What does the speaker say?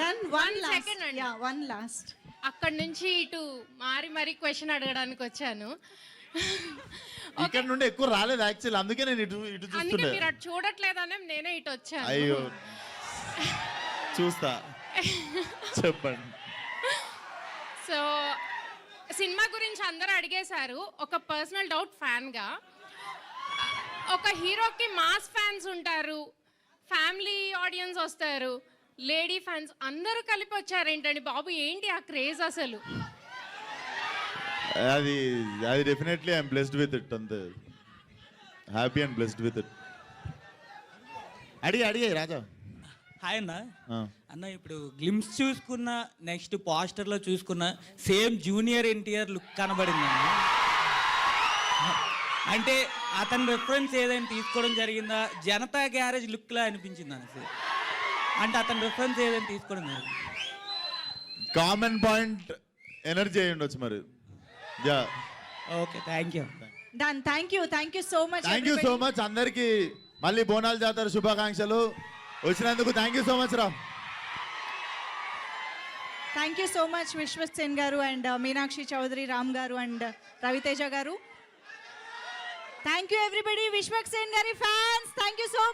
Done one second అండి. Yeah one last అక్కడ నుంచి ఇటు మారి మరీ క్వశ్చన్ అడగడానికి వచ్చాను. ఇక్కడ నుండి ఎక్కువ రాలేదు యాక్చువల్ అందుకే నేను ఇటు ఇటు అందుకే చూస్తుండే. మీరు అటు చూడట్లేదనే నేనే ఇటు వచ్చాను. అయ్యో. చూస్తా. చెప్పండి. సో సినిమా గురించి అందరూ అడిగేశారు. ఒక పర్సనల్ డౌట్ ఫ్యాన్గా ఒక హీరోకి మాస్ ఫ్యాన్స్ ఉంటారు. ఫ్యామిలీ ఆడియన్స్ వస్తారు. లేడీ ఫ్యాన్స్ అందరూ కలిపి వచ్చారు ఏంటండి బాబు? ఏంటి ఆ క్రేజ్ అసలు? అది అది definitely I'm blessed with it అంతే. Happy and blessed with it అడిగి అడిగాయి రాజా. హాయ్ అన్న. ఆ. అన్న ఇప్పుడు గ్లిమ్స్ చూసుకున్న నెక్స్ట్ పోస్టర్లో చూసుకున్న సేమ్ జూనియర్ ఎన్టీఆర్ లుక్ కనబడింది అన్న. అంటే అతని రెఫరెన్స్ ఏదైనా తీసుకోవడం జరిగిందా? జనతా గ్యారేజ్ లుక్లా అనిపించింది అన్న? సార్ అంటే అతని రెఫరెన్స్ ఏదైనా తీసుకోవడం జరిగింది కామన్ పాయింట్ ఎనర్జీ అయి ఉండొచ్చు మరి. Yeah okay thank you done thank you thank you so much thank you so much అందరికి మళ్ళీ బోనాల జాతర శుభాకాంక్షలు. వచ్చినందుకు థ్యాంక్ యూ సో మచ్ రా thank you so much Vishwak Sen గారు అండ్ మీనాక్షి చౌదరి రామ్ గారు అండ్ రవితేజ గారు thank you everybody Vishwak Sen గారి ఫ్యాన్స్ థ్యాంక్ యూ సో